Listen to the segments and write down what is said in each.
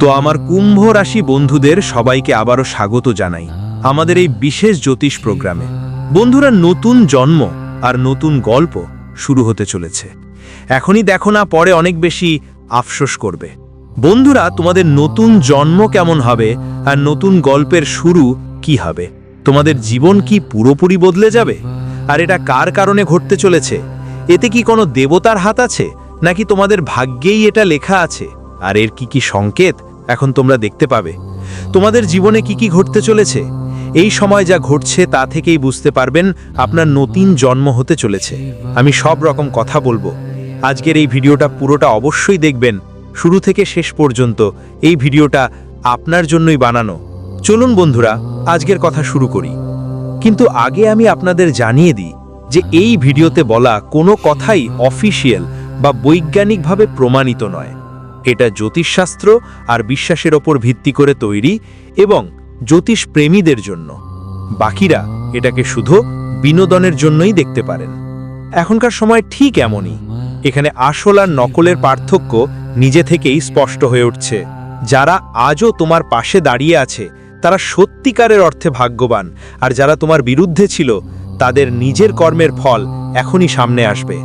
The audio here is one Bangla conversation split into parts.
তো আমার কুম্ভ রাশি বন্ধুদের সবাইকে আবারও স্বাগত জানাই আমাদের এই বিশেষ জ্যোতিষ প্রোগ্রামে। বন্ধুরা, নতুন জন্ম আর নতুন গল্প শুরু হতে চলেছে। এখনই দেখো না, পরে অনেক বেশি আফসোস করবে। বন্ধুরা, তোমাদের নতুন জন্ম কেমন হবে আর নতুন গল্পের শুরু কি হবে? তোমাদের জীবন কি পুরোপুরি বদলে যাবে? আর এটা কার কারণে ঘটতে চলেছে? এতে কি কোনো দেবতার হাত আছে? নাকি তোমাদের ভাগ্যেই এটা লেখা আছে? আর এর কি কি সংকেত? এখন তোমরা দেখতে পাবে। তোমাদের জীবনে কি কি ঘটতে চলেছে? এই সময় যা ঘটছে তা থেকেই বুঝতে পারবেন আপনার নতুন জন্ম হতে চলেছে। আমি সব রকম কথা বলব। আজকের এই ভিডিওটা পুরোটা অবশ্যই দেখবেন। শুরু থেকে শেষ পর্যন্ত এই ভিডিওটা আপনার জন্যই বানানো। চলুন বন্ধুরা, আজকের কথা শুরু করি। কিন্তু আগে আমি আপনাদের জানিয়ে দিই যে এই ভিডিওতে বলা কোনো কথাই অফিসিয়াল বা বৈজ্ঞানিকভাবে প্রমাণিত নয়। এটা জ্যোতিষশাস্ত্র আর বিশ্বাসের ওপর ভিত্তি করে তৈরি এবং জ্যোতিষ প্রেমীদের জন্য। বাকিরা এটাকে শুধু বিনোদনের জন্যই দেখতে পারেন। এখনকার সময় ঠিক এমনই। এখানে আসল আর নকলের পার্থক্য নিজে থেকেই স্পষ্ট হয়ে উঠছে। যারা আজও তোমার পাশে দাঁড়িয়ে আছে, তারা সত্যিকারের অর্থে ভাগ্যবান, আর যারা তোমার বিরুদ্ধে ছিল, তাদের নিজের কর্মের ফল এখনই সামনে আসবে।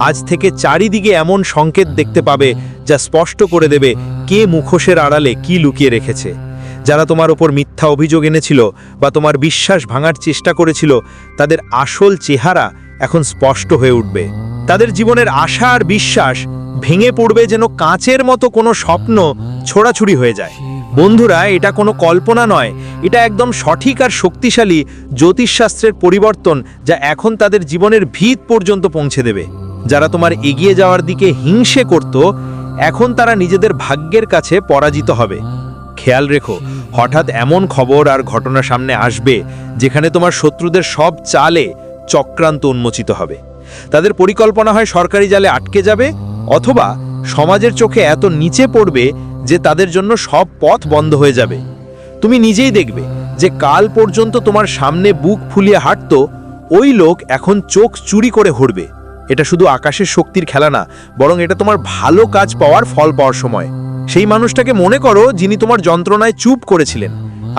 আজ থেকে চারিদিকে এমন সংকেত দেখতে পাবে যা স্পষ্ট করে দেবে কে মুখোশের আড়ালে কি লুকিয়ে রেখেছে। যারা তোমার ওপর মিথ্যা অভিযোগ এনেছিল বা তোমার বিশ্বাস ভাঙার চেষ্টা করেছিল, তাদের আসল চেহারা এখন স্পষ্ট হয়ে উঠবে। তাদের জীবনের আশা আর বিশ্বাস ভেঙে পড়বে যেন কাঁচের মতো কোনো স্বপ্ন ছোড়াছুড়ি হয়ে যায়। বন্ধুরা, এটা কোনো কল্পনা নয়। এটা একদম সঠিক আর শক্তিশালী জ্যোতিষশাস্ত্রের পরিবর্তন যা এখন তাদের জীবনের ভিত পর্যন্ত পৌঁছে দেবে। যারা তোমার এগিয়ে যাওয়ার দিকে হিংসে করত, এখন তারা নিজেদের ভাগ্যের কাছে পরাজিত হবে। খেয়াল রেখো, হঠাৎ এমন খবর আর ঘটনা সামনে আসবে, যেখানে তোমার শত্রুদের সব চালে চক্রান্ত উন্মোচিত হবে। তাদের পরিকল্পনা হয় সরকারি জালে আটকে যাবে, অথবা সমাজের চোখে এত নিচে পড়বে যে তাদের জন্য সব পথ বন্ধ হয়ে যাবে। তুমি নিজেই দেখবে যে কাল পর্যন্ত তোমার সামনে বুক ফুলিয়ে হাঁটত, ওই লোক এখন চোখ চুরি করে হরবে এটা শুধু আকাশের শক্তির খেলা না, বরং এটা তোমার ভালো কাজ পাওয়ার ফল পাওয়ার সময়। সেই মানুষটাকে মনে করো যিনি তোমার যন্ত্রণায় চুপ করেছিলেন।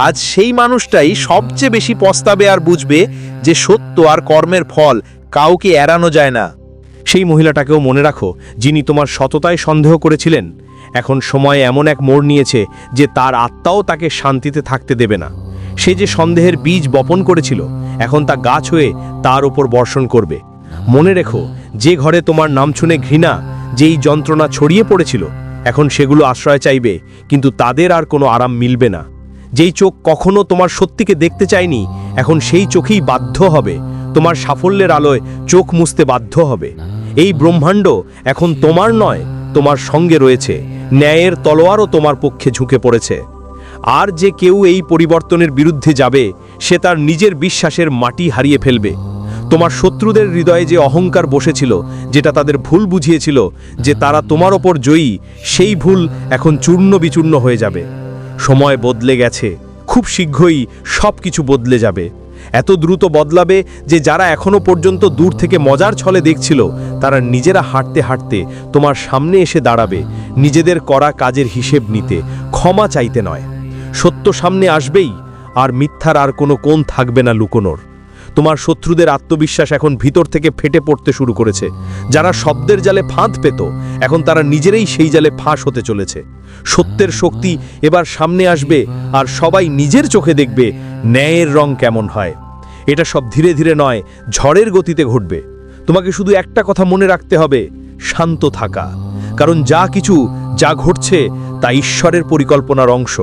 আজ সেই মানুষটাই সবচেয়ে বেশি পস্তাবে আর বুঝবে যে সত্য আর কর্মের ফল কাউকে এড়ানো যায় না। সেই মহিলাটাকেও মনে রাখো যিনি তোমার সততায় সন্দেহ করেছিলেন। এখন সময় এমন এক মোড় নিয়েছে যে তার আত্মাও তাকে শান্তিতে থাকতে দেবে না। সে যে সন্দেহের বীজ বপন করেছিল, এখন তা গাছ হয়ে তার ওপর বর্ষণ করবে। মনে রেখো যে ঘরে তোমার নাম শুনে ঘৃণা, যেই যন্ত্রণা ছড়িয়ে পড়েছিল, এখন সেগুলো আশ্রয় চাইবে, কিন্তু তাদের আর কোনো আরাম মিলবে না। যেই চোখ কখনো তোমার সত্যিকে দেখতে চায়নি, এখন সেই চোখেই বাধ্য হবে। তোমার সাফল্যের আলোয় চোখ মুছতে বাধ্য হবে। এই ব্রহ্মাণ্ড এখন তোমার নয়, তোমার সঙ্গে রয়েছে। ন্যায়ের তলোয়ারও তোমার পক্ষে ঝুঁকে পড়েছে। আর যে কেউ এই পরিবর্তনের বিরুদ্ধে যাবে, সে তার নিজের বিশ্বাসের মাটি হারিয়ে ফেলবে। তোমার শত্রুদের হৃদয়ে যে অহংকার বসেছিল, যেটা তাদের ভুল বুঝিয়েছিল, যে তারা তোমার ওপর জয়ী, সেই ভুল এখন চূর্ণ বিচূর্ণ হয়ে যাবে। সময় বদলে গেছে, খুব শীঘ্রই সব কিছু বদলে যাবে। এত দ্রুত বদলাবে যে যারা এখনও পর্যন্ত দূর থেকে মজার ছলে দেখছিল, তারা নিজেরা হাঁটতে হাঁটতে তোমার সামনে এসে দাঁড়াবে, নিজেদের করা কাজের হিসেব নিতে, ক্ষমা চাইতে নয়। সত্য সামনে আসবেই, আর মিথ্যার আর কোনো কোণ থাকবে না লুকোনোর। তোমার শত্রুদের আত্মবিশ্বাস এখন ভিতর থেকে ফেটে পড়তে শুরু করেছে। যারা শব্দের জালে ফাঁদ পেত, এখন তারা নিজেরাই সেই জালে ফাঁস হতে চলেছে। সত্যের শক্তি এবার সামনে আসবে আর সবাই নিজের চোখে দেখবে ন্যায়ের রং কেমন হয়। এটা সব ধীরে ধীরে নয়, ঝড়ের গতিতে ঘটবে। তোমাকে শুধু একটা কথা মনে রাখতে হবে, শান্ত থাকা। কারণ যা কিছু যা ঘটছে তা ঈশ্বরের পরিকল্পনার অংশ।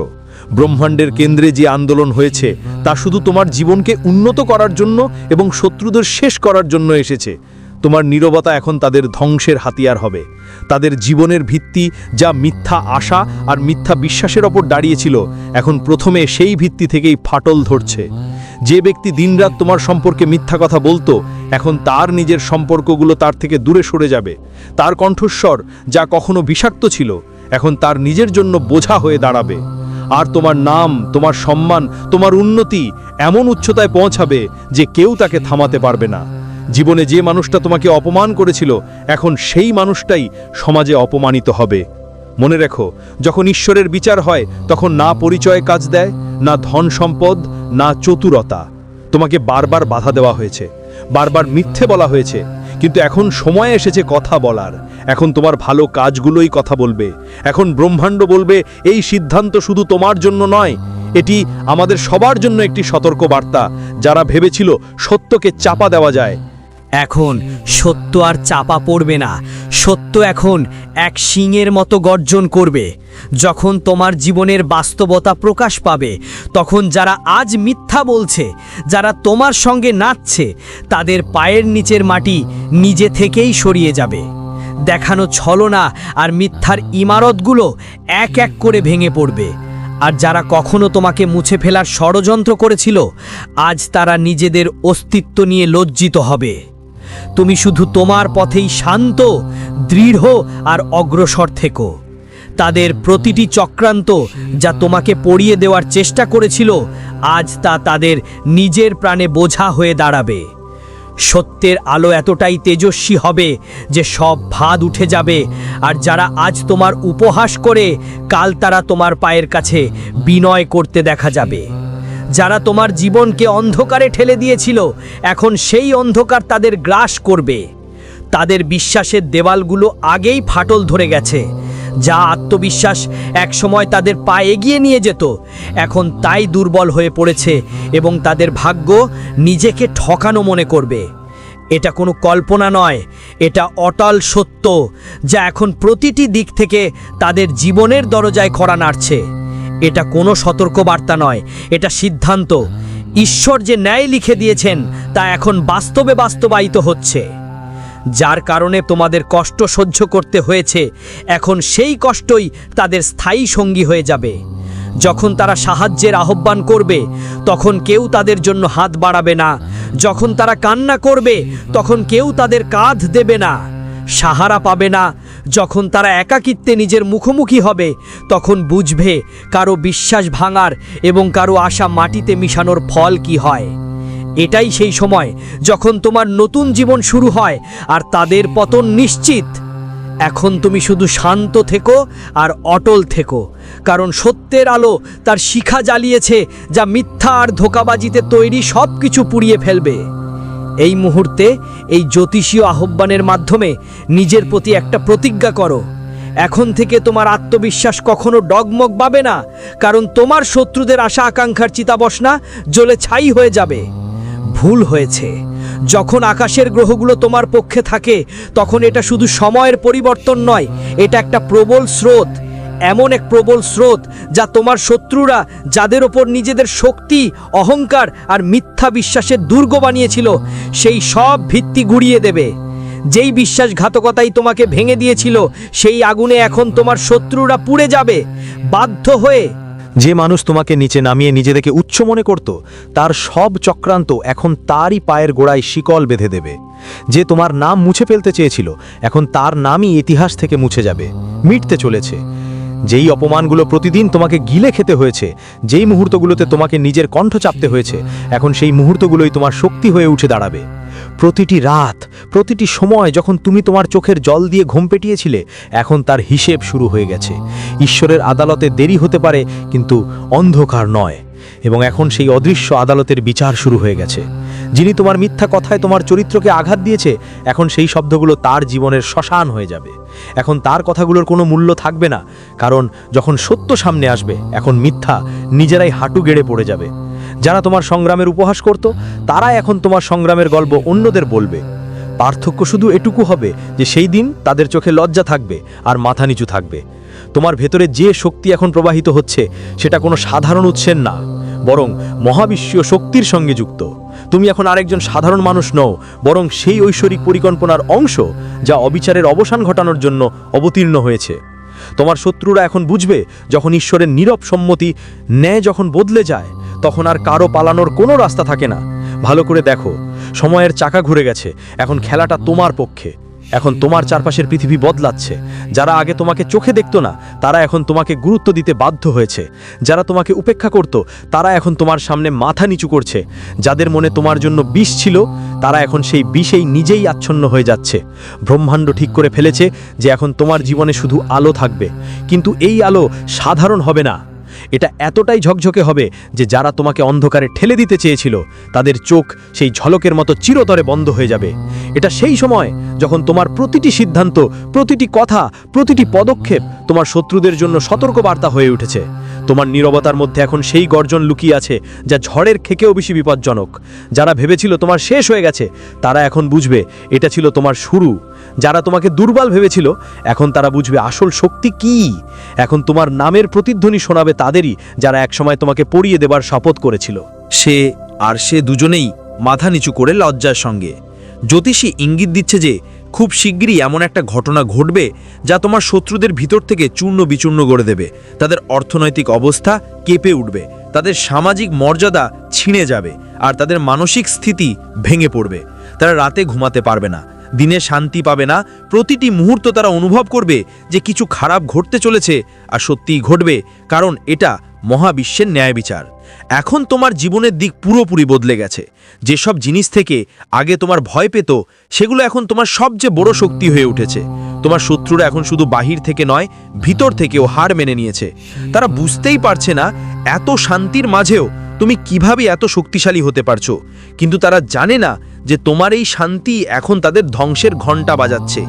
ব্রহ্মাণ্ডের কেন্দ্রে যে আন্দোলন হয়েছে, তা শুধু তোমার জীবনকে উন্নত করার জন্য এবং শত্রুদের শেষ করার জন্য এসেছে। তোমার নীরবতা এখন তাদের ধ্বংসের হাতিয়ার হবে। তাদের জীবনের ভিত্তি যা মিথ্যা আশা আর মিথ্যা বিশ্বাসের ওপর দাঁড়িয়েছিল, এখন প্রথমে সেই ভিত্তি থেকেই ফাটল ধরছে। যে ব্যক্তি দিনরাত তোমার সম্পর্কে মিথ্যা কথা বলতো, এখন তার নিজের সম্পর্কগুলো তার থেকে দূরে সরে যাবে। তার কণ্ঠস্বর যা কখনো বিষাক্ত ছিল, এখন তার নিজের জন্য বোঝা হয়ে দাঁড়াবে। আর তোমার নাম, তোমার সম্মান, তোমার উন্নতি এমন উচ্চতায় পৌঁছাবে যে কেউ তাকে থামাতে পারবে না। জীবনে যে মানুষটা তোমাকে অপমান করেছিল, এখন সেই মানুষটাই সমাজে অপমানিত হবে। মনে রেখো, যখন ঈশ্বরের বিচার হয়, তখন না পরিচয় কাজ দেয়, না ধন সম্পদ, না চতুরতা। তোমাকে বারবার বাধা দেওয়া হয়েছে, বারবার মিথ্যে বলা হয়েছে, কিন্তু এখন সময় এসেছে কথা বলার। এখন তোমার ভালো কাজগুলোই কথা বলবে। এখন ব্রহ্মাণ্ড বলবে, এই সিদ্ধান্ত শুধু তোমার জন্য নয়, এটি আমাদের সবার জন্য একটি সতর্ক বার্তা, যারা ভেবেছিল সত্যকে চাপা দেওয়া যায়। এখন সত্য আর চাপা পড়বে না। সত্য এখন এক শিঙের মতো গর্জন করবে। যখন তোমার জীবনের বাস্তবতা প্রকাশ পাবে, তখন যারা আজ মিথ্যা বলছে, যারা তোমার সঙ্গে নাচছে, তাদের পায়ের নিচের মাটি নিজে থেকেই সরিয়ে যাবে। দেখানো ছলনা আর মিথ্যার ইমারতগুলো এক এক করে ভেঙে পড়বে। আর যারা কখনো তোমাকে মুছে ফেলার ষড়যন্ত্র করেছিল, আজ তারা নিজেদের অস্তিত্ব নিয়ে লজ্জিত হবে। তুমি শুধু তোমার পথেই শান্ত, দৃঢ় আর অগ্রসর থেকো। তাদের প্রতিটি চক্রান্ত যা তোমাকে পড়িয়ে দেওয়ার চেষ্টা করেছিল, আজ তা তাদের নিজের প্রাণে বোঝা হয়ে দাঁড়াবে। সত্যের আলো এতটাই তেজস্বী হবে যে সব ভাদ উঠে যাবে। আর যারা আজ তোমার উপহাস করে, কাল তারা তোমার পায়ের কাছে বিনয় করতে দেখা যাবে। যারা তোমার জীবনকে অন্ধকারে ঠেলে দিয়েছিল, এখন সেই অন্ধকার তাদের গ্রাস করবে। তাদের বিশ্বাসের দেওয়ালগুলো আগেই ফাটল ধরে গেছে। যা আত্মবিশ্বাস একসময় তাদের পা এগিয়ে নিয়ে যেত, এখন তাই দুর্বল হয়ে পড়েছে এবং তাদের ভাগ্য নিজেকে ঠকানো মনে করবে। এটা কোনো কল্পনা নয়, এটা অটল সত্য যা এখন প্রতিটি দিক থেকে তাদের জীবনের দরজায় খরা নাড়ছে। এটা কোনো সতর্কবার্তা নয়, এটা সিদ্ধান্ত। ঈশ্বর যে ন্যায় লিখে দিয়েছেন, তা এখন বাস্তবে বাস্তবায়িত হচ্ছে। যার কারণে তোমাদের কষ্ট সহ্য করতে হয়েছে, এখন সেই কষ্টই তাদের স্থায়ী সঙ্গী হয়ে যাবে। যখন তারা সাহায্যের আহ্বান করবে, তখন কেউ তাদের জন্য হাত বাড়াবে না। যখন তারা কান্না করবে, তখন কেউ তাদের কাঁধ দেবে না। সাহারা পাবে না। যখন তারা একাকিত্বে নিজের মুখোমুখি হবে, তখন বুঝবে কারও বিশ্বাস ভাঙার এবং কারও আশা মাটিতে মিশানোর ফল কি হয়। এটাই সেই সময় যখন তোমার নতুন জীবন শুরু হয় আর তাদের পতন নিশ্চিত। এখন তুমি শুধু শান্ত থেকো আর অটল থেকো, কারণ সত্যের আলো তার শিখা জ্বালিয়েছে যা মিথ্যা আর ধোকাবাজিতে তৈরি সব কিছু পুড়িয়ে ফেলবে। এই মুহূর্তে এই জ্যোতিষীয় আহ্বানের মাধ্যমে নিজের প্রতি একটা প্রতিজ্ঞা করো। এখন থেকে তোমার আত্মবিশ্বাস কখনো ডগমগ পাবে না, কারণ তোমার শত্রুদের আশা আকাঙ্ক্ষার চিতাবসনা জ্বলে ছাই হয়ে যাবে। ভুল হয়েছে। যখন আকাশের গ্রহগুলো তোমার পক্ষে থাকে, তখন এটা শুধু সময়ের পরিবর্তন নয়, এটা একটা প্রবল স্রোত। এমন এক প্রবল স্রোত যা তোমার শত্রুরা, যাদের ওপর নিজেদের শক্তি, অহংকার আর মিথ্যা বিশ্বাসের দুর্গ বানিয়েছিল, সেই সব ভিত্তি গুড়িয়ে দেবে। যেই বিশ্বাসঘাতকতাই তোমাকে ভেঙে দিয়েছিল, সেই আগুনে এখন তোমার শত্রুরা পুড়ে যাবে। বাধ্য হয়ে যে মানুষ তোমাকে নিচে নামিয়ে নিজেদেরকে উচ্চ মনে করত, তার সব চক্রান্ত এখন তারই পায়ের গোড়ায় শিকল বেঁধে দেবে। যে তোমার নাম মুছে ফেলতে চেয়েছিল, এখন তার নামই ইতিহাস থেকে মুছে যাবে, মিটতে চলেছে। যেই অপমানগুলো প্রতিদিন তোমাকে গিলে খেতে হয়েছে, যেই মুহূর্তগুলোতে তোমাকে নিজের কণ্ঠ চাপতে হয়েছে, এখন সেই মুহূর্তগুলোই তোমার শক্তি হয়ে উঠে দাঁড়াবে। প্রতিটি রাত, প্রতিটি সময় যখন তুমি তোমার চোখের জল দিয়ে ঘুম পেটিয়েছিলে, এখন তার হিসেব শুরু হয়ে গেছে। ঈশ্বরের আদালতে দেরি হতে পারে, কিন্তু অন্ধকার নয়। এবং এখন সেই অদৃশ্য আদালতের বিচার শুরু হয়ে গেছে। যিনি তোমার মিথ্যা কথায় তোমার চরিত্রকে আঘাত দিয়েছে, এখন সেই শব্দগুলো তার জীবনের শ্মশান হয়ে যাবে। এখন তার কথাগুলোর কোনো মূল্য থাকবে না, কারণ যখন সত্য সামনে আসবে, এখন মিথ্যা নিজেরাই হাঁটু গেড়ে পড়ে যাবে। যারা তোমার সংগ্রামের উপহাস করত তারা এখন তোমার সংগ্রামের গল্প অন্যদের বলবে। পার্থক্য শুধু এটুকু হবে যে সেই দিন তাদের চোখে লজ্জা থাকবে আর মাথা নিচু থাকবে। তোমার ভেতরে যে শক্তি এখন প্রবাহিত হচ্ছে, সেটা কোনো সাধারণ উৎসের না, বরং মহাবিশ্বীয় শক্তির সঙ্গে যুক্ত। তুমি এখন আরেকজন সাধারণ মানুষ নও, বরং সেই ঐশ্বরিক পরিকল্পনার অংশ যা অবিচারের অবসান ঘটানোর জন্য অবতীর্ণ হয়েছে। তোমার শত্রুরা এখন বুঝবে, যখন ঈশ্বরের নীরব সম্মতি ন্যায় যখন বদলে যায় তখন আর কারও পালানোর কোনো রাস্তা থাকে না। ভালো করে দেখো, সময়ের চাকা ঘুরে গেছে, এখন খেলাটা তোমার পক্ষে। এখন তোমার চারপাশের পৃথিবী বদলাচ্ছে। যারা আগে তোমাকে চোখে দেখতো না, তারা এখন তোমাকে গুরুত্ব দিতে বাধ্য হয়েছে। যারা তোমাকে উপেক্ষা করত, তারা এখন তোমার সামনে মাথা নিচু করছে। যাদের মনে তোমার জন্য বিষ ছিল, তারা এখন সেই বিষেই নিজেই আচ্ছন্ন হয়ে যাচ্ছে। ব্রহ্মাণ্ড ঠিক করে ফেলেছে যে এখন তোমার জীবনে শুধু আলো থাকবে। কিন্তু এই আলো সাধারণ হবে না। এটা এতটাই ঝকঝকে হবে যে যারা তোমাকে অন্ধকারে ঠেলে দিতে চেয়েছিল, তাদের চোখ সেই ঝলকের মতো চিরতরে বন্ধ হয়ে যাবে। এটা সেই সময় যখন তোমার প্রতিটি সিদ্ধান্ত, প্রতিটি কথা, প্রতিটি পদক্ষেপ তোমার শত্রুদের জন্য সতর্কবার্তা হয়ে উঠেছে। তোমার নীরবতার মধ্যে এখন সেই গর্জন লুকিয়ে আছে, যা ঝড়ের খেকেও বেশি বিপজ্জনক। যারা ভেবেছিল তোমার শেষ হয়ে গেছে, তারা এখন বুঝবে এটা ছিল তোমার শুরু। যারা তোমাকে দুর্বল ভেবেছিল, এখন তারা বুঝবে আসল শক্তি কি। এখন তোমার নামের প্রতিধ্বনি শোনাবে তাদেরই, যারা একসময় তোমাকে পড়িয়ে দেবার শপথ করেছিল। সে আর সে দুজনেই মাথা নিচু করে লজ্জার সঙ্গে। জ্যোতিষী ইঙ্গিত দিচ্ছে যে খুব শিগগিরই এমন একটা ঘটনা ঘটবে যা তোমার শত্রুদের ভিতর থেকে চূর্ণ বিচূর্ণ করে দেবে। তাদের অর্থনৈতিক অবস্থা কেঁপে উঠবে, তাদের সামাজিক মর্যাদা ছিঁড়ে যাবে, আর তাদের মানসিক স্থিতি ভেঙে পড়বে। তারা রাতে ঘুমাতে পারবে না, দিনে শান্তি পাবে না। প্রতিটি মুহূর্ত তারা অনুভব করবে যে কিছু খারাপ ঘটতে চলেছে আর সত্যিই ঘটবে, কারণ এটা মহাবিশ্বের ন্যায় বিচার। এখন তোমার জীবনের দিক পুরোপুরি বদলে গেছে। যেসব জিনিস থেকে আগে তোমার ভয় পেত, সেগুলো এখন তোমার সবচেয়ে বড় শক্তি হয়ে উঠেছে। তোমার শত্রুরা এখন শুধু বাহির থেকে নয়, ভিতর থেকেও হার মেনে নিয়েছে। তারা বুঝতেই পারছে না, এত শান্তির মাঝেও তুমি কীভাবে এত শক্তিশালী হতে পারছ। কিন্তু তারা জানে না যে তোমার এই শান্তি এখন তাদের ধ্বংসের ঘণ্টা বাজাচ্ছে।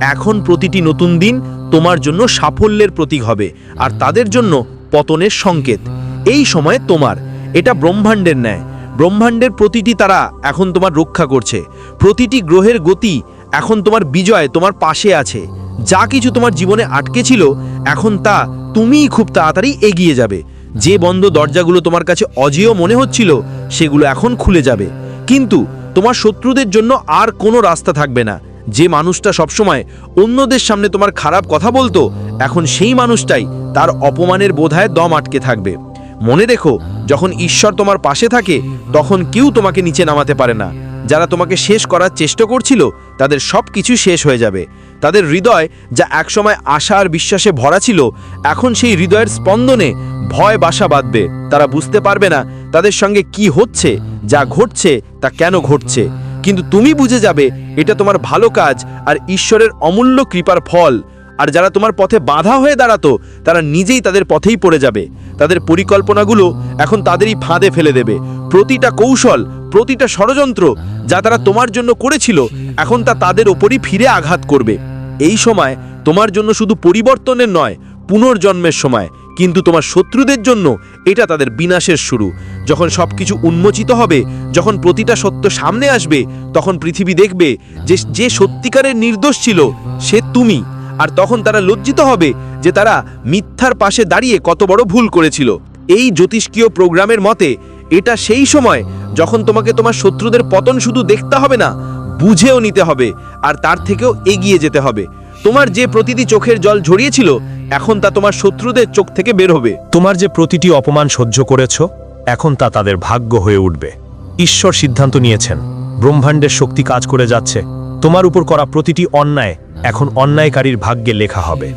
এখন প্রতিটি নতুন দিন তোমার জন্য সাফল্যের প্রতীক হবে, আর তাদের জন্য পতনের সংকেত। এই সময় তোমার। এটা ব্রহ্মাণ্ডের ন্যায়। ব্রহ্মাণ্ডের প্রতিটি তারা এখন তোমার রক্ষা করছে। প্রতিটি গ্রহের গতি এখন তোমার বিজয় তোমার পাশে আছে। যা কিছু তোমার জীবনে আটকে ছিল, এখন তা তুমিই খুব তাড়াতাড়ি এগিয়ে যাবে। যে বন্ধ দরজাগুলো তোমার কাছে অজেয় মনে হচ্ছিল, সেগুলো এখন খুলে যাবে। কিন্তু তোমার শত্রুদের জন্য আর কোনো রাস্তা থাকবে না। যে মানুষটা সবসময় অন্যদের সামনে তোমার খারাপ কথা বলতো, এখন সেই মানুষটাই তার অপমানের বোধায় দম আটকে থাকবে। মনে রেখো, যখন ঈশ্বর তোমার পাশে থাকে, তখন কেউ তোমাকে নিচে নামাতে পারে না। যারা তোমাকে শেষ করার চেষ্টা করছিল, তাদের সব কিছু শেষ হয়ে যাবে। তাদের হৃদয়, যা একসময় আশা আর বিশ্বাসে ভরা ছিল, এখন সেই হৃদয়ের স্পন্দনে ভয় বাসা বাঁধবে। তারা বুঝতে পারবে না, তাদের সঙ্গে কি হচ্ছে, যা ঘটছে, তা কেন ঘটছে। কিন্তু তুমি বুঝে যাবে, এটা তোমার ভালো কাজ আর ঈশ্বরের অমূল্য কৃপার ফল। আর যারা তোমার পথে বাধা হয়ে দাঁড়াতো, তারা নিজেই তাদের পথেই পড়ে যাবে। তাদের পরিকল্পনাগুলো এখন তাদেরই ফাঁদে ফেলে দেবে। প্রতিটা কৌশল, প্রতিটা ষড়যন্ত্র যা তারা তোমার জন্য করেছিল, এখন তা তাদের ওপরই ফিরে আঘাত করবে। এই সময় তোমার জন্য শুধু পরিবর্তনের নয়, পুনর্জন্মের সময়। কিন্তু তোমার শত্রুদের জন্য এটা তাদের বিনাশের শুরু। যখন সবকিছু উন্মোচিত হবে, যখন প্রতিটা সত্য সামনে আসবে, তখন পৃথিবী দেখবে যে যে সত্যিকারের নির্দোষ ছিল, সে তুমি। আর তখন তারা লজ্জিত হবে যে তারা মিথ্যার পাশে দাঁড়িয়ে কত বড় ভুল করেছিল। এই জ্যোতিষ্কীয় প্রোগ্রামের মতে, এটা সেই সময় যখন তোমাকে তোমার শত্রুদের পতন শুধু দেখতে হবে না, বুঝেও নিতে হবে আর তার থেকেও এগিয়ে যেতে হবে। তোমার যে প্রতিটি চোখের জল ঝরিয়েছিল, এখন তা তোমার শত্রুদের চোখ থেকে বের হবে। তোমার যে প্রতিটি অপমান সহ্য করেছ, এখন তা তাদের ভাগ্য হয়ে উঠবে। ঈশ্বর সিদ্ধান্ত নিয়েছেন। ব্রহ্মাণ্ডের শক্তি কাজ করে যাচ্ছে। তোমার উপর করা প্রতিটি অন্যায় এখন অন্যায়কারীর ভাগ্যে লেখা হবে।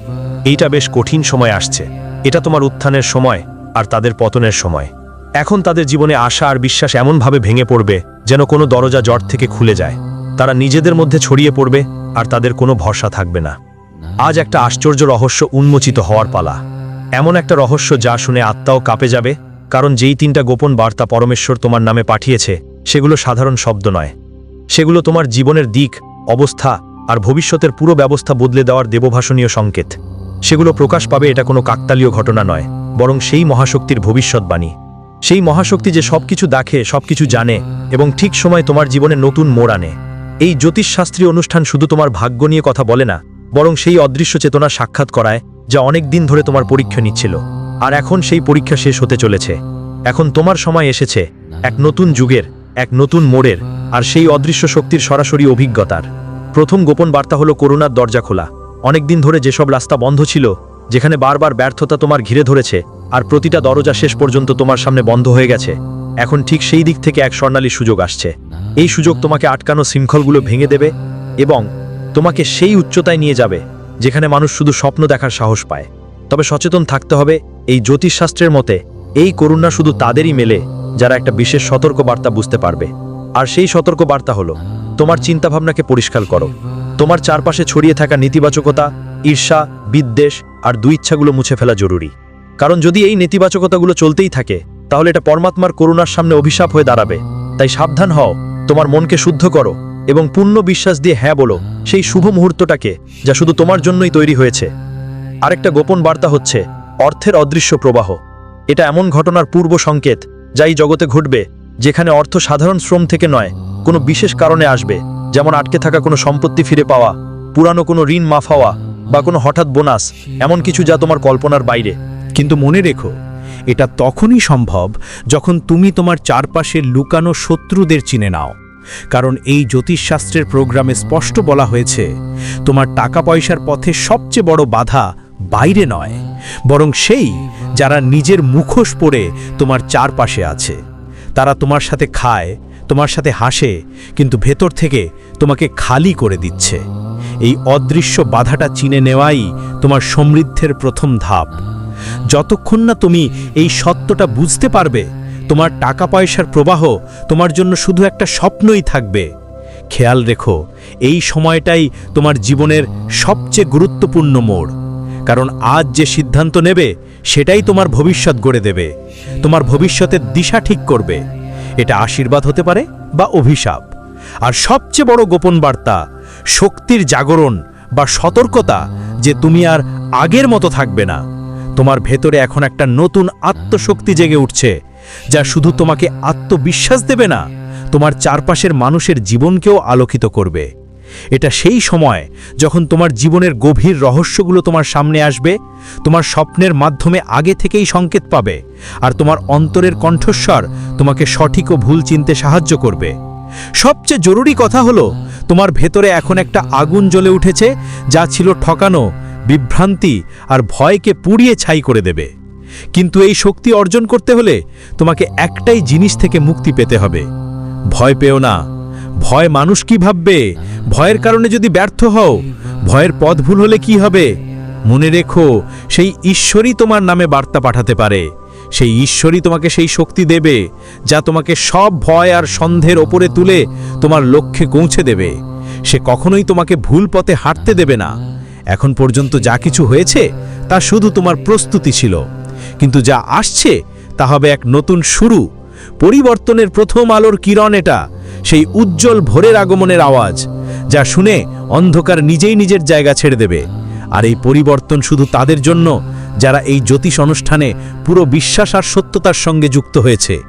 এইটা বেশ কঠিন সময় আসছে। এটা তোমার উত্থানের সময় আর তাদের পতনের সময়। এখন তাদের জীবনে আশা আর বিশ্বাস এমনভাবে ভেঙে পড়বে যেন কোনো দরজা জট থেকে খুলে যায়। তারা নিজেদের মধ্যে ছড়িয়ে পড়বে আর তাদের কোনো ভরসা থাকবে না। আজ একটা আশ্চর্য রহস্য উন্মোচিত হওয়ার পালা। এমন একটা রহস্য যা শুনে আত্মাও কাঁপে যাবে, কারণ যেই তিনটা গোপন বার্তা পরমেশ্বর তোমার নামে পাঠিয়েছে, সেগুলো সাধারণ শব্দ নয়। সেগুলো তোমার জীবনের দিক অবস্থা আর ভবিষ্যতের পুরো ব্যবস্থা বদলে দেওয়ার দেবভাষণীয় সংকেত। সেগুলো প্রকাশ পাবে এটা কোনো কাকতালীয় ঘটনা নয়, বরং সেই মহাশক্তির ভবিষ্যৎবাণী। সেই মহাশক্তি যে সবকিছু দেখে, সবকিছু জানে এবং ঠিক সময় তোমার জীবনে নতুন মোড় আনে। এই জ্যোতিষশাস্ত্রীয় অনুষ্ঠান শুধু তোমার ভাগ্য নিয়ে কথা বলে না, বরং সেই অদৃশ্য চেতনা সাক্ষাৎ করায় যা অনেক দিন ধরে তোমার পরীক্ষা নিচ্ছিল। আর এখন সেই পরীক্ষা শেষ হতে চলেছে। এখন তোমার সময় এসেছে, এক নতুন যুগের, এক নতুন মোড়ের। আর সেই অদৃশ্য শক্তির সরাসরি অভিজ্ঞতার। প্রথম গোপন বার্তা হলো করুণার দরজা খোলা। অনেকদিন ধরে যেসব রাস্তা বন্ধ ছিল, যেখানে বারবার ব্যর্থতা তোমার ঘিরে ধরেছে, আর প্রতিটা দরজা শেষ পর্যন্ত তোমার সামনে বন্ধ হয়ে গেছে, এখন ঠিক সেই দিক থেকে এক স্বর্ণালী সুযোগ আসছে। এই সুযোগ তোমাকে আটকানো শৃঙ্খলগুলো ভেঙে দেবে এবং তোমাকে সেই উচ্চতায় নিয়ে যাবে, যেখানে মানুষ শুধু স্বপ্ন দেখার সাহস পায়। তবে সচেতন থাকতে হবে, এই জ্যোতিষশাস্ত্রের মতে, এই করুণা শুধু তাদেরই মেলে, যারা একটা বিশেষ সতর্ক বার্তা বুঝতে পারবে। আর সেই সতর্ক বার্তা হলো, তোমার চিন্তাভাবনাকে পরিষ্কার করো। তোমার চারপাশে ছড়িয়ে থাকা নেতিবাচকতা, ঈর্ষা, বিদ্বেষ আর দুই ইচ্ছাগুলো মুছে ফেলা জরুরি। কারণ যদি এই নেতিবাচকতাগুলো চলতেই থাকে, তাহলে এটা পরমাত্মার করুণার সামনে অভিশাপ হয়ে দাঁড়াবে। তাই সাবধান হও, তোমার মনকে শুদ্ধ করো এবং পূর্ণ বিশ্বাস দিয়ে হ্যাঁ বলো, সেই শুভ মুহূর্তটাকে যা শুধু তোমার জন্যই তৈরি হয়েছে। আরেকটা গোপন বার্তা হচ্ছে, অর্থের অদৃশ্য প্রবাহ। এটা এমন ঘটনার পূর্ব সংকেত, যা এই জগতে ঘটবে যেখানে অর্থ সাধারণ শ্রম থেকে নয়, কোনো বিশেষ কারণে আসবে, যেমন আটকে থাকা কোনো সম্পত্তি ফিরে পাওয়া, পুরানো কোনো ঋণ মাফ হওয়া, বা কোনো হঠাৎ বোনাস, এমন কিছু যা তোমার কল্পনার বাইরে। কিন্তু মনে রেখো, এটা তখনই সম্ভব যখন তুমি তোমার চারপাশের লুকানো শত্রুদের চিনে নাও। কারণ এই জ্যোতিষশাস্ত্রের প্রোগ্রামে স্পষ্ট বলা হয়েছে, তোমার টাকা পয়সার পথে সবচেয়ে বড় বাধা বাইরে নয়, বরং সেই যারা নিজের মুখোশ পরে তোমার চারপাশে আছে। তারা তোমার সাথে খায়, তোমার সাথে হাসে, কিন্তু ভেতর থেকে তোমাকে খালি করে দিচ্ছে। এই অদৃশ্য বাধাটা চিনে নেওয়াই তোমার সমৃদ্ধের প্রথম ধাপ। যতক্ষণ না তুমি এই সত্যটা বুঝতে পারবে, তোমার টাকা পয়সার প্রবাহ তোমার জন্য শুধু একটা স্বপ্নই থাকবে। খেয়াল রেখো, এই সময়টাই তোমার জীবনের সবচেয়ে গুরুত্বপূর্ণ মোড়। কারণ আজ যে সিদ্ধান্ত নেবে সেটাই তোমার ভবিষ্যৎ গড়ে দেবে। তোমার ভবিষ্যতের দিশা ঠিক করবে। এটা আশীর্বাদ হতে পারে বা অভিশাপ। আর সবচেয়ে বড় গোপন বার্তা, শক্তির জাগরণ বা সতর্কতা যে তুমি আর আগের মতো থাকবে না। তোমার ভেতরে এখন একটা নতুন আত্মশক্তি জেগে উঠছে, যা শুধু তোমাকে আত্মবিশ্বাস দেবে না, তোমার চারপাশের মানুষের জীবনকেও আলোকিত করবে। এটা সেই সময় যখন তোমার জীবনের গভীর রহস্যগুলো তোমার সামনে আসবে, তোমার স্বপ্নের মাধ্যমে আগে থেকেই সংকেত পাবে, আর তোমার অন্তরের কণ্ঠস্বর তোমাকে সঠিক ও ভুল চিনতে সাহায্য করবে। সবচেয়ে জরুরি কথা হলো, তোমার ভেতরে এখন একটা আগুন জ্বলে উঠেছে, যা ছিল ঠকানো, বিভ্রান্তি আর ভয়কে পুড়িয়ে ছাই করে দেবে। কিন্তু এই শক্তি অর্জন করতে হলে তোমাকে একটাই জিনিস থেকে মুক্তি পেতে হবে। ভয় পেও না। ভয় মানুষ কি ভাববে? ভয়ের কারণে যদি ব্যর্থ হও, ভয়ের পথ ভুল হলে কি হবে? মনে রেখো, সেই ঈশ্বরই তোমার নামে বার্তা পাঠাতে পারে। সেই ঈশ্বরই তোমাকে সেই শক্তি দেবে, যা তোমাকে সব ভয় আর সন্দেহের ওপরে তুলে তোমার লক্ষ্যে পৌঁছে দেবে। সে কখনোই তোমাকে ভুল পথে হাঁটতে দেবে না। এখন পর্যন্ত যা কিছু হয়েছে, তা শুধু তোমার প্রস্তুতি ছিল। কিন্তু যা আসছে, তা হবে এক নতুন শুরু। পরিবর্তনের প্রথম আলোর কিরণ এটা, সেই উজ্জ্বল ভোরের আগমনের আওয়াজ। যা শুনে অন্ধকার নিজেই নিজের জায়গা ছেড়ে দেবে। আর এই পরিবর্তন শুধু তাদের জন্য, যারা এই জ্যোতিষ অনুষ্ঠানে পুরো বিশ্বাস আর সত্যতার সঙ্গে যুক্ত হয়েছে।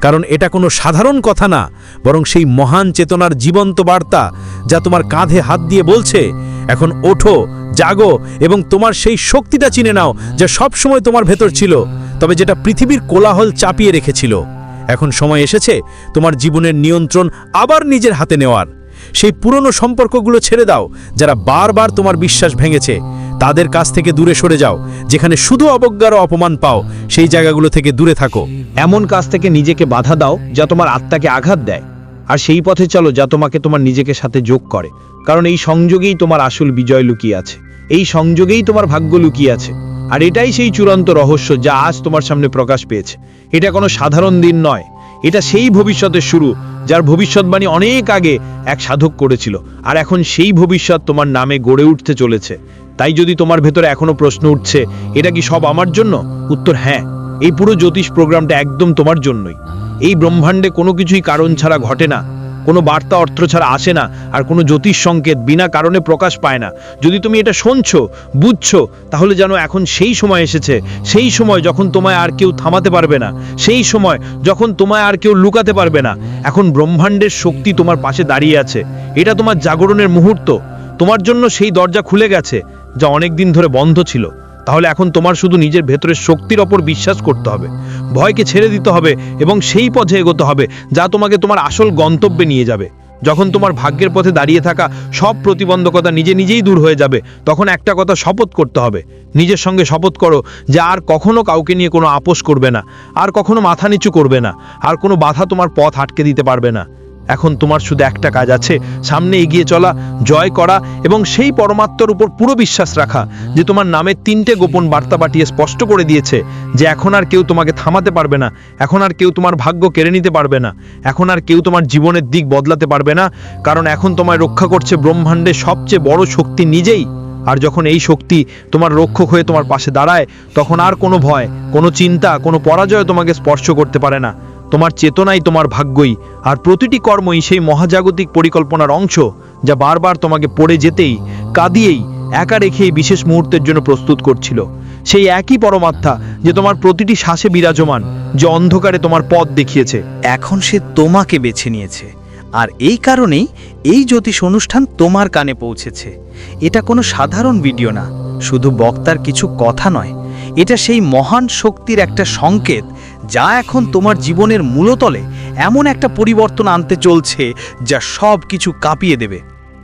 কারণ এটা কোনো সাধারণ কথা না, বরং সেই মহান চেতনার জীবন্ত বার্তা যা তোমার কাঁধে হাত দিয়ে বলছে, এখন ওঠো, জাগো এবং তোমার সেই শক্তিটা চিনে নাও যা সব সময় তোমার ভেতর ছিল, তবে যেটা পৃথিবীর কোলাহল চাপিয়ে রেখেছিল। এখন সময় এসেছে তোমার জীবনের নিয়ন্ত্রণ আবার নিজের হাতে নেওয়ার। সেই পুরনো সম্পর্কগুলো ছেড়ে দাও, যারা বারবার তোমার বিশ্বাস ভেঙেছে। তাদের কাছ থেকে দূরে সরে যাও, যেখানে শুধু অবজ্ঞার অপমান পাও, সেই জায়গাগুলো থেকে দূরে থাকো। এমন কাজ থেকে নিজেকে বাধা দাও, যা তোমার আত্মাকে আঘাত দেয়। আর সেই পথে চলো, যা তোমাকে তোমার নিজেকে সাথে যোগ করে। কারণ এই সংযোগেই তোমার আসল বিজয় লুকিয়ে আছে। এই সংযোগেই তোমার ভাগ্য লুকিয়ে আছে। আর এটাই সেই চূড়ান্ত রহস্য, যা আজ তোমার সামনে প্রকাশ পেয়েছে। এটা কোনো সাধারণ দিন নয়। এটা সেই ভবিষ্যতের শুরু। যার ভবিষ্যৎবাণী অনেক আগে এক সাধক করেছিল। আর এখন সেই ভবিষ্যৎ তোমার নামে গড়ে উঠতে চলেছে। তাই যদি তোমার ভেতরে এখনও প্রশ্ন উঠছে, এটা কি সব আমার জন্য? উত্তর হ্যাঁ এই পুরো জ্যোতিষ প্রোগ্রামটা একদম তোমার জন্যই। এই ব্রহ্মাণ্ডে কোনো কিছুই কারণ ছাড়া ঘটে না। কোনো বার্তা, অর্থ ছাড়া আসে না আর কোনো জ্যোতিষ সংকেত বিনা কারণে প্রকাশ পায় না। যদি তুমি এটা শুনছো, বুঝছ, তাহলে যেন এখন সেই সময় এসেছে। সেই সময় যখন তোমায় আর কেউ থামাতে পারবে না। সেই সময় যখন তোমায় আর কেউ লুকাতে পারবে না। এখন ব্রহ্মাণ্ডের শক্তি তোমার পাশে দাঁড়িয়ে আছে। এটা তোমার জাগরণের মুহূর্ত। তোমার জন্য সেই দরজা খুলে গেছে, যা অনেক দিন ধরে বন্ধ ছিল। তাহলে এখন তোমার শুধু নিজের ভেতরের শক্তির ওপর বিশ্বাস করতে হবে। ভয়কে ছেড়ে দিতে হবে এবং সেই পথে এগোতে হবে যা তোমাকে তোমার আসল গন্তব্যে নিয়ে যাবে। যখন তোমার ভাগ্যের পথে দাঁড়িয়ে থাকা সব প্রতিবন্ধকতা নিজে নিজেই দূর হয়ে যাবে, তখন একটা কথা শপথ করতে হবে। নিজের সঙ্গে শপথ করো যে আর কখনো কাউকে নিয়ে কোনো আপোষ করবে না, আর কখনো মাথা নিচু করবে না, আর কোনো বাধা তোমার পথ আটকে দিতে পারবে না। এখন তোমার শুধু একটা কাজ আছে, সামনে এগিয়ে চলা, জয় করা এবং সেই পরমাত্মার উপর পুরো বিশ্বাস রাখা যে তোমার নামের তিনটে গোপন বার্তা পাঠিয়ে স্পষ্ট করে দিয়েছে যে এখন আর কেউ তোমাকে থামাতে পারবে না, এখন আর কেউ তোমার ভাগ্য কেড়ে নিতে পারবে না, এখন আর কেউ তোমার জীবনের দিক বদলাতে পারবে না, কারণ এখন তোমায় রক্ষা করছে ব্রহ্মাণ্ডের সবচেয়ে বড় শক্তি নিজেই। আর যখন এই শক্তি তোমার রক্ষক হয়ে তোমার পাশে দাঁড়ায়, তখন আর কোনো ভয়, কোনো চিন্তা, কোনো পরাজয় তোমাকে স্পর্শ করতে পারে না। তোমার চেতনাই তোমার ভাগ্যই, আর প্রতিটি কর্মই সেই মহাজাগতিক পরিকল্পনার অংশ, যা বারবার তোমাকে পড়ে যেতেই, কাঁদিয়েই, একা রেখে এই বিশেষ মুহূর্তের জন্য প্রস্তুত করছিল। সেই একই পরমাত্মা যে তোমার প্রতিটি শ্বাসে বিরাজমান, যে অন্ধকারে তোমার পথ দেখিয়েছে। এখন সে তোমাকে বেছে নিয়েছে, আর এই কারণেই এই জ্যোতিষ অনুষ্ঠান তোমার কানে পৌঁছেছে। এটা কোনো সাধারণ ভিডিও না, শুধু বক্তার কিছু কথা নয়, এটা সেই মহান শক্তির একটা সংকেত যা এখন তোমার জীবনের মূলতলে এমন একটা পরিবর্তন আনতে চলছে যা সব কিছু কাঁপিয়ে দেবে।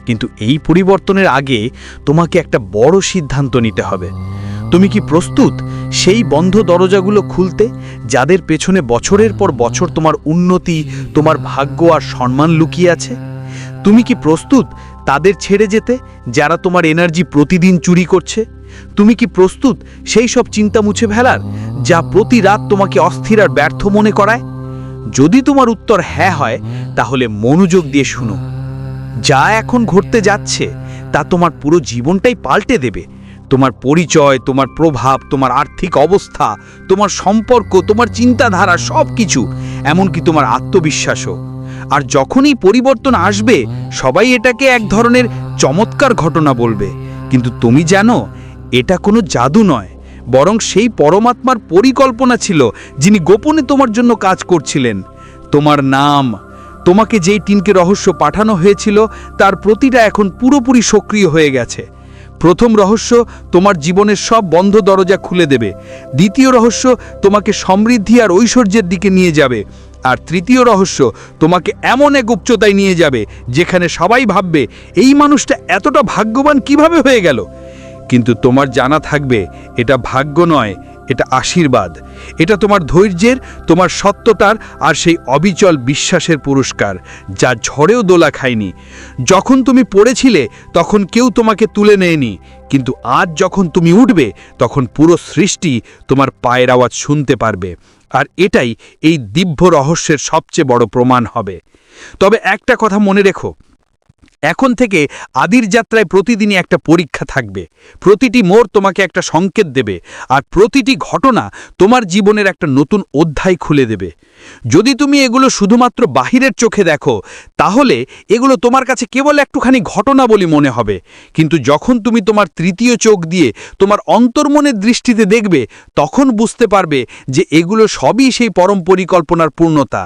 কিন্তু এই পরিবর্তনের আগে তোমাকে একটা বড় সিদ্ধান্ত নিতে হবে। তুমি কি প্রস্তুত সেই বন্ধ দরজাগুলো খুলতে, যাদের পেছনে বছরের পর বছর তোমার উন্নতি, তোমার ভাগ্য আর সম্মান লুকিয়ে আছে? তুমি কি প্রস্তুত তাদের ছেড়ে যেতে, যারা তোমার এনার্জি প্রতিদিন চুরি করছে? তুমি কি প্রস্তুত? সেই সব চিন্তা মুছে ফেলার, যা প্রতি রাত তোমাকে অস্থির আর ব্যর্থ মনে করায়? যদি তোমার উত্তর হ্যাঁ হয়, তাহলে মনোযোগ দিয়ে শুনো। যা এখন ঘটতে যাচ্ছে, তা তোমার পুরো জীবনটাই পাল্টে দেবে। তোমার পরিচয়, তোমার প্রভাব, তোমার আর্থিক অবস্থা, তোমার সম্পর্ক, তোমার চিন্তাধারা সব কিছু এমনকি তোমার আত্মবিশ্বাসও। আর যখনই পরিবর্তন আসবে, সবাই এটাকে এক ধরনের চমৎকার ঘটনা বলবে। কিন্তু তুমি জানো এটা কোনো জাদু নয়, বরং সেই পরমাত্মার পরিকল্পনা ছিল যিনি গোপনে তোমার জন্য কাজ করছিলেন। তোমার নাম, তোমাকে যেই টিনকে রহস্য পাঠানো হয়েছিল, তার প্রতিটা এখন পুরোপুরি সক্রিয় হয়ে গেছে। প্রথম রহস্য, তোমার জীবনের সব বন্ধ দরজা খুলে দেবে। দ্বিতীয় রহস্য, তোমাকে সমৃদ্ধি আর ঐশ্বর্যের দিকে নিয়ে যাবে। আর তৃতীয় রহস্য, তোমাকে এমন এক উচ্চতায় নিয়ে যাবে, যেখানে সবাই ভাববে, এই মানুষটা এতটা ভাগ্যবান কীভাবে হয়ে গেল? কিন্তু তোমার জানা থাকবে, এটা ভাগ্য নয়, এটা আশীর্বাদ। এটা তোমার ধৈর্যের, তোমার সত্যতার আর সেই অবিচল বিশ্বাসের পুরস্কার, যা ঝড়েও দোলা খায়নি। যখন তুমি পড়েছিলে, তখন কেউ তোমাকে তুলে নেয়নি, কিন্তু আজ যখন তুমি উঠবে, তখন পুরো সৃষ্টি তোমার পায়ের আওয়াজ শুনতে পারবে। আর এটাই এই দিব্য রহস্যের সবচেয়ে বড় প্রমাণ হবে। তবে একটা কথা মনে রেখো এখন থেকে আদির যাত্রায় প্রতিদিনই একটা পরীক্ষা থাকবে। প্রতিটি মোড় তোমাকে একটা সংকেত দেবে আর প্রতিটি ঘটনা তোমার জীবনের একটা নতুন অধ্যায় খুলে দেবে। যদি তুমি এগুলো শুধুমাত্র বাহিরের চোখে দেখো, তাহলে এগুলো তোমার কাছে কেবল একটুখানি ঘটনা বলে মনে হবে। কিন্তু যখন তুমি তোমার তৃতীয় চোখ দিয়ে তোমার অন্তর্মনের দৃষ্টিতে দেখবে, তখন বুঝতে পারবে যে এগুলো সবই সেই পরম পরিকল্পনার পূর্ণতা।